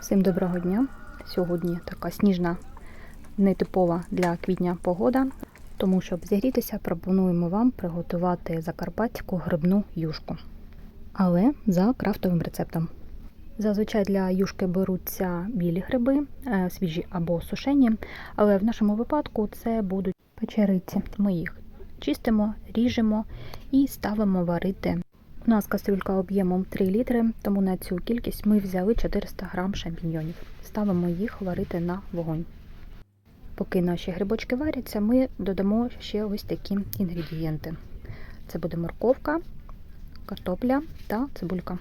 Всім доброго дня. Сьогодні така сніжна, нетипова для квітня погода. Тому, щоб зігрітися, пропонуємо вам приготувати закарпатську грибну юшку. Але за крафтовим рецептом. Зазвичай для юшки беруться білі гриби, е, свіжі або сушені, але в нашому випадку це будуть печериці. Ми їх чистимо, ріжемо і ставимо варити у нас кастрюлька об'ємом 3 літри, тому на цю кількість ми взяли 400 грам шампіньйонів. Ставимо їх варити на вогонь. Поки наші грибочки варяться, ми додамо ще ось такі інгредієнти: це буде морковка, картопля та цибулька.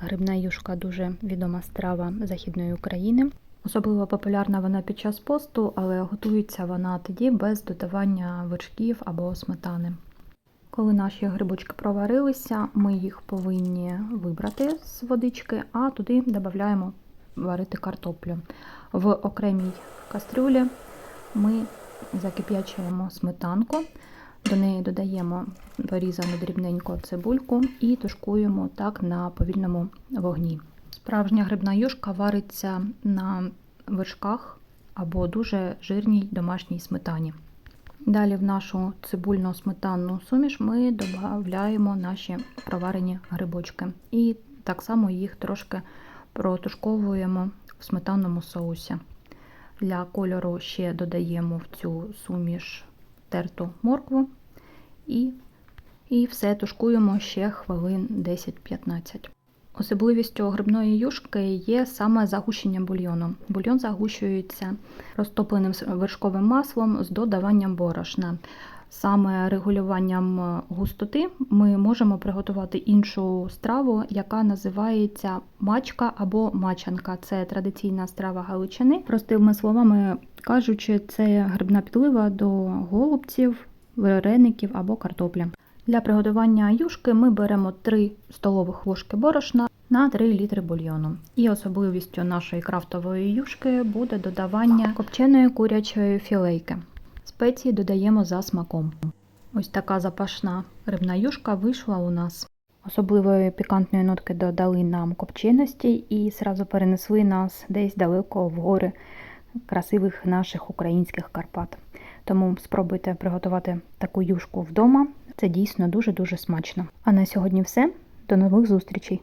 Грибна юшка дуже відома страва Західної України. Особливо популярна вона під час посту, але готується вона тоді без додавання вершків або сметани. Коли наші грибочки проварилися, ми їх повинні вибрати з водички, а туди додаємо варити картоплю. В окремій кастрюлі ми закип'ячуємо сметанку, до неї додаємо порізану дрібненько цибульку і тушкуємо так на повільному вогні. Справжня грибна юшка вариться на вершках або дуже жирній домашній сметані. Далі в нашу цибульну сметанну суміш ми додаємо наші проварені грибочки. І так само їх трошки протушковуємо в сметанному соусі. Для кольору ще додаємо в цю суміш терту моркву і, і все тушкуємо ще хвилин 10-15. Особливістю грибної юшки є саме загущення бульйону. Бульйон загущується розтопленим вершковим маслом з додаванням борошна. Саме регулюванням густоти ми можемо приготувати іншу страву, яка називається мачка або мачанка. Це традиційна страва Галичини. Простими словами кажучи, це грибна підлива до голубців, вареників або картопля. Для приготування юшки ми беремо 3 столових ложки борошна на 3 літри бульйону. І особливістю нашої крафтової юшки буде додавання копченої курячої філейки. Спеції додаємо за смаком. Ось така запашна рибна юшка вийшла у нас. Особливої пікантної нотки додали нам копченості і сразу перенесли нас десь далеко в гори красивих наших українських Карпат. Тому спробуйте приготувати таку юшку вдома. Це дійсно дуже-дуже смачно. А на сьогодні все. До нових зустрічей!